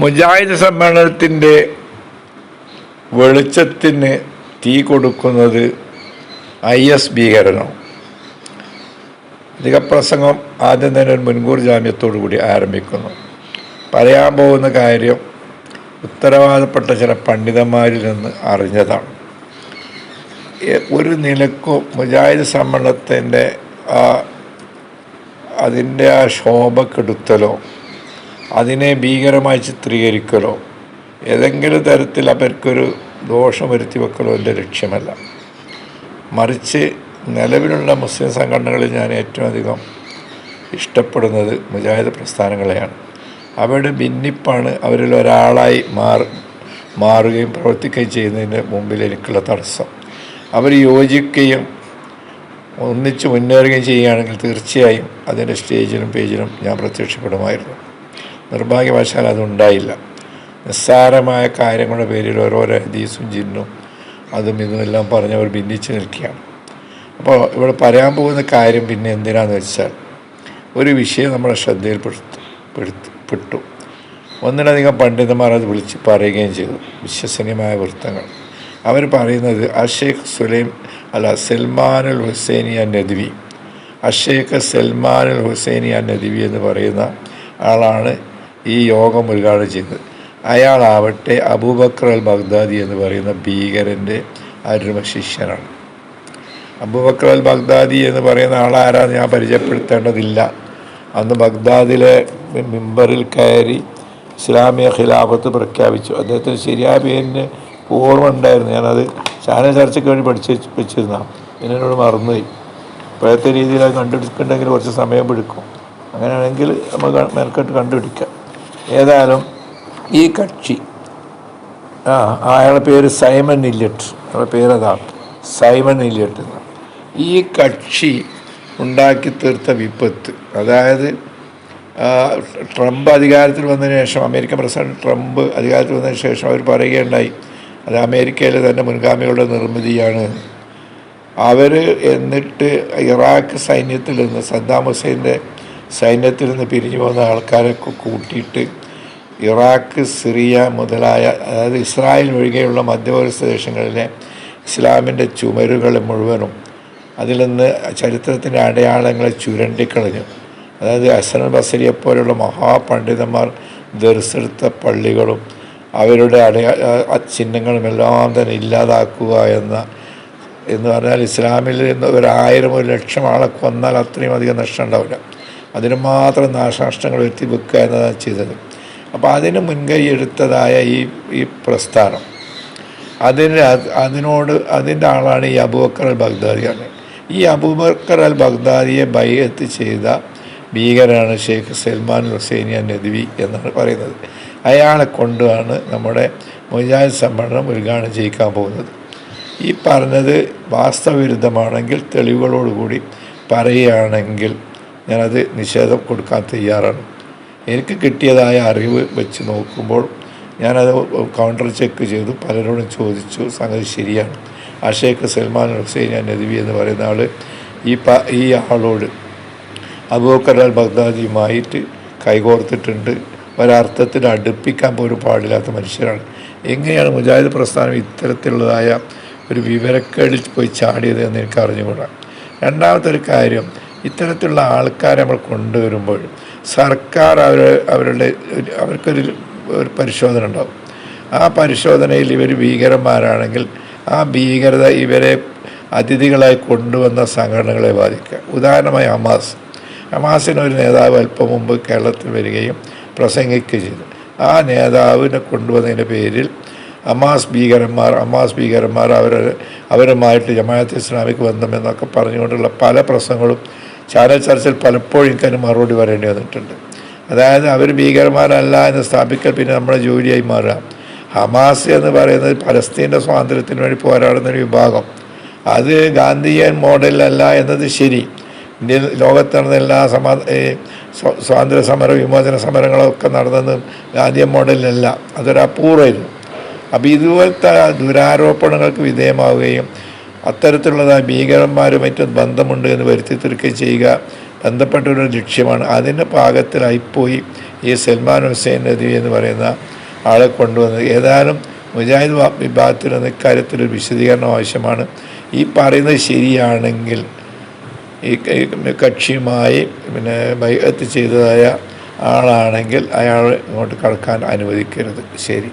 മുജാഹിദ് സമ്മേളനത്തിന്റെ വെളിച്ചത്തിന് തീ കൊടുക്കുന്നത് ഐ എസ് ഭീകരനാണ്. അധികപ്രസംഗം ആദ്യം തന്നെ ഒരു മുൻകൂർ ജാമ്യത്തോടു കൂടി ആരംഭിക്കുന്നു. പറയാൻ പോകുന്ന കാര്യം ഉത്തരവാദപ്പെട്ട ചില പണ്ഡിതന്മാരിൽ നിന്ന് അറിഞ്ഞതാണ്. ഒരു നിലക്കും മുജാഹിദ് സമ്മേളനത്തിന്റെ ആ അതിന്റെ ആ ശോഭ കെടുത്തലോ അതിനെ ഭീകരമായി ചിത്രീകരിക്കലോ ഏതെങ്കിലും തരത്തിൽ അവർക്കൊരു ദോഷം വരുത്തി വെക്കലോ എന്റെ ലക്ഷ്യമല്ല. മറിച്ച് നിലവിലുള്ള മുസ്ലിം സംഘടനകളിൽ ഞാൻ ഏറ്റവും അധികം ഇഷ്ടപ്പെടുന്നത് മുജാഹിദ് പ്രസ്ഥാനങ്ങളെയാണ്. അവരുടെ ഭിന്നിപ്പാണ് അവരിൽ ഒരാളായി മാറി മാറുകയും പ്രവർത്തിക്കുകയും ചെയ്യുന്നതിന് മുമ്പിൽ എനിക്കുള്ള തടസ്സം. അവർ യോജിക്കുകയും ഒന്നിച്ച് മുന്നേറുകയും ചെയ്യുകയാണെങ്കിൽ തീർച്ചയായും അതിന്റെ സ്റ്റേജിലും പേജിലും ഞാൻ പ്രത്യക്ഷപ്പെടുമായിരുന്നു. നിർഭാഗ്യവശാൽ അതുണ്ടായില്ല. നിസ്സാരമായ കാര്യങ്ങളുടെ പേരിൽ ഓരോരോ ഹദീസും ജിന്നും അതും ഇതും എല്ലാം അവർ ഭിന്നിച്ച് നിൽക്കുകയാണ്. അപ്പോൾ ഇവിടെ പറയാൻ പോകുന്ന കാര്യം പിന്നെ എന്തിനാന്ന് വെച്ചാൽ ഒരു വിഷയം നമ്മുടെ ശ്രദ്ധയിൽപ്പെടുത്തു പെടുത്തു പെട്ടു. ഒന്നിലധികം പണ്ഡിതന്മാർ അത് വിളിച്ച് പറയുകയും ചെയ്തു വിശ്വസനീയമായ വൃത്തങ്ങൾ. അവർ പറയുന്നത് അഷേഖ് സുലൈം അല്ല സൽമാനുൽ ഹുസൈനി നദ്വി. അഷേഖ് സൽമാനുൽ ഹുസൈനി നദ്വി എന്ന് പറയുന്ന ആളാണ് ഈ യോഗം ഉദ്ഘാടനം ചെയ്തത്. അയാളാവട്ടെ അബൂബക്കർ അൽ ബഗ്ദാദി എന്ന് പറയുന്ന ഭീകരന്റെ അരുമ ശിഷ്യനാണ്. അബൂബക്കർ അൽ ബഗ്ദാദി എന്ന് പറയുന്ന ആളാരാന്ന് ഞാൻ പരിചയപ്പെടുത്തേണ്ടതില്ല. അന്ന് ബഗ്ദാദിലെ മിമ്പറിൽ കയറി ഇസ്ലാമിയ ഖിലാഫത്ത് പ്രഖ്യാപിച്ചു. അദ്ദേഹത്തിന് ശരിയായ പേരിന് ഓർമ്മ ഉണ്ടായിരുന്നു ഞാനത് ചാനൽ ചർച്ചയ്ക്ക് വേണ്ടി പഠിച്ച് വെച്ച് വെച്ചിരുന്ന. എന്നോട് മറന്നുപോയി. ഇപ്പോഴത്തെ രീതിയിൽ അത് കണ്ടുപിടിക്കണമെങ്കിൽ കുറച്ച് സമയം പിടിക്കും. അങ്ങനെയാണെങ്കിൽ നമ്മൾ മെനക്കെട്ട് കണ്ടുപിടിക്കാം. ഏതായാലും ഈ കക്ഷി ആ അയാളുടെ പേര് സൈമൺ ഇല്യട്ട്. അയാളുടെ പേര് അതാണ് സൈമൺ ഇല്യട്ട് ഈ കക്ഷി ഉണ്ടാക്കി തീർത്ത വിപത്ത് അതായത് ട്രംപ് അധികാരത്തിൽ വന്നതിന് ശേഷം അമേരിക്കൻ പ്രസിഡന്റ് ട്രംപ് അധികാരത്തിൽ വന്നതിന് ശേഷം അവർ പറയുകയുണ്ടായി അത് അമേരിക്കയിലെ തന്നെ മുൻഗാമികളുടെ നിർമ്മിതിയാണ്. അവർ എന്നിട്ട് ഇറാഖ് സൈന്യത്തിൽ നിന്ന് സദ്ദാം ഹുസൈന്റെ സൈന്യത്തിൽ നിന്ന് പിരിഞ്ഞു പോകുന്ന ആൾക്കാരൊക്കെ കൂട്ടിയിട്ട് ഇറാഖ് സിറിയ മുതലായ അതായത് ഇസ്രായേൽ ഒഴികെയുള്ള മധ്യപൗരസ്ഥ ദേശങ്ങളിലെ ഇസ്ലാമിന്റെ ചുമരുകൾ മുഴുവനും അതിൽ നിന്ന് ചരിത്രത്തിന്റെ അടയാളങ്ങളെ ചുരണ്ടിക്കളഞ്ഞു. അതായത് അസൻ ബസരിയെ പോലെയുള്ള മഹാപണ്ഡിതന്മാർ ദർശെടുത്ത പള്ളികളും അവരുടെ അടയാ ചിഹ്നങ്ങളും എല്ലാം തന്നെ ഇല്ലാതാക്കുക എന്ന എന്ന് പറഞ്ഞാൽ ഇസ്ലാമിൽ നിന്ന് ഒരു ആയിരം ഒരു ലക്ഷം ആളെ കൊന്നാൽ അത്രയും അധികം നഷ്ടം ഉണ്ടാവില്ല. അതിന് മാത്രം നാശനഷ്ടങ്ങൾ വരുത്തി വെക്കുക എന്നതാണ് ചെയ്തത്. അപ്പോൾ അതിന് മുൻകൈ എടുത്തതായ ഈ ഈ പ്രസ്ഥാനം. അതിന് അത് അതിനോട് അതിന്റെ ആളാണ് ഈ അബൂബക്കർ അൽ ബഗ്ദാദിയാണ് ഈ അബൂബക്കർ അൽ ബഗ്ദാദിയെ ബൈഹത്ത് ചെയ്ത ഭീകരാണ് ഷെയ്ഖ് സൽമാൻ ഹുസൈനിയ നദ്വി എന്നാണ് പറയുന്നത്. അയാളെ കൊണ്ടാണ് നമ്മുടെ മുജാഹിദ് സമ്മേളനം ഉദ്ഘാടനം ചെയ്യിക്കാൻ പോകുന്നത്. ഈ പറഞ്ഞത് വാസ്തവവിരുദ്ധമാണെങ്കിൽ തെളിവുകളോടുകൂടി പറയുകയാണെങ്കിൽ ഞാനത് നിഷേധം കൊടുക്കാൻ തയ്യാറാണ്. എനിക്ക് കിട്ടിയതായ അറിവ് വെച്ച് നോക്കുമ്പോൾ ഞാനത് കൗണ്ടർ ചെക്ക് ചെയ്തു. പലരോടും ചോദിച്ചു. സംഗതി ശരിയാണ്. അഷേഖ് സൽമാൻ ഹുസൈൻ നദ്വി എന്ന് പറയുന്ന ആൾ ഈ പ ഈ ആളോട് അബൂബക്കർ അൽ ബഗ്ദാദിയുമായിട്ട് കൈകോർത്തിട്ടുണ്ട്. ഒരർത്ഥത്തിൽ അടുപ്പിക്കാൻ പോലും പാടില്ലാത്ത മനുഷ്യരാണ്. എങ്ങനെയാണ് മുജാഹിദ് പ്രസ്ഥാനം ഇത്തരത്തിലുള്ളതായ ഒരു വിവരക്കേടിൽ പോയി ചാടിയത് എന്ന് എനിക്ക് അറിഞ്ഞുകൂടാ. രണ്ടാമത്തെ ഒരു കാര്യം ഇത്തരത്തിലുള്ള ആൾക്കാരെ നമ്മൾ കൊണ്ടുവരുമ്പോൾ സർക്കാർ അവർ അവരുടെ അവർക്കൊരു ഒരു പരിശോധന ഉണ്ടാവും. ആ പരിശോധനയിൽ ഇവർ ഭീകരന്മാരാണെങ്കിൽ ആ ഭീകരത ഇവരെ അതിഥികളായി കൊണ്ടുവന്ന സംഘടനകളെ ബാധിക്കുക. ഉദാഹരണമായി ഹമാസ്. ഹമാസിന് ഒരു നേതാവ് അല്പം മുമ്പ് കേരളത്തിൽ വരികയും പ്രസംഗിക്കുകയും ചെയ്തു. ആ നേതാവിനെ കൊണ്ടുവന്നതിന്റെ പേരിൽ ഹമാസ് ഭീകരന്മാർ ഹമാസ് ഭീകരന്മാർ അവർ അവരുമായിട്ട് ജമാഅത്ത് ഇസ്ലാമിക്ക് ബന്ധമെന്നൊക്കെ പറഞ്ഞുകൊണ്ടുള്ള പല പ്രശ്നങ്ങളും ചാനൽ ചർച്ചയിൽ പലപ്പോഴും എനിക്കതിന് മറുപടി പറയേണ്ടി വന്നിട്ടുണ്ട്. അതായത് അവർ ഭീകരന്മാരല്ല എന്ന് സ്ഥാപിക്കൽ പിന്നെ നമ്മുടെ ജോലിയായി മാറുക. ഹമാസ് എന്ന് പറയുന്നത് പലസ്തീന്റെ സ്വാതന്ത്ര്യത്തിന് വേണ്ടി പോരാടുന്ന ഒരു വിഭാഗം. അത് ഗാന്ധിയൻ മോഡലല്ല എന്നത് ശരി. ഇന്ത്യയിൽ ലോകത്ത് നടന്ന എല്ലാ സമാ സ്വാതന്ത്ര്യ സമര വിമോചന സമരങ്ങളൊക്കെ നടന്നത് ഗാന്ധിയൻ മോഡലിലല്ല. അതൊരു അപൂർവമായിരുന്നു അപ്പോൾ ഇതുപോലത്തെ ദുരാരോപണങ്ങൾക്ക് വിധേയമാവുകയും അത്തരത്തിലുള്ളതായ ഭീകരന്മാരുമായിട്ട് ബന്ധമുണ്ട് എന്ന് വരുത്തി തീർക്കുകയും ചെയ്യുക ബന്ധപ്പെട്ട ഒരു ലക്ഷ്യമാണ് അതിന്റെ പാകത്തിലായിപ്പോയി ഈ സൽമാൻ ഹുസൈൻ നദി എന്ന് പറയുന്ന ആളെ കൊണ്ടുവന്നത്. ഏതായാലും മുജാഹിദ് വിഭാഗത്തിൽ നിന്ന് ഇക്കാര്യത്തിൽ ഒരു വിശദീകരണം ആവശ്യമാണ്. ഈ പറയുന്നത് ശരിയാണെങ്കിൽ ഈ കക്ഷിയുമായി പിന്നെ ബൈഹത്ത് ചെയ്തതായ ആളാണെങ്കിൽ അയാൾ ഇങ്ങോട്ട് കടക്കാൻ അനുവദിക്കരുത്. ശരി.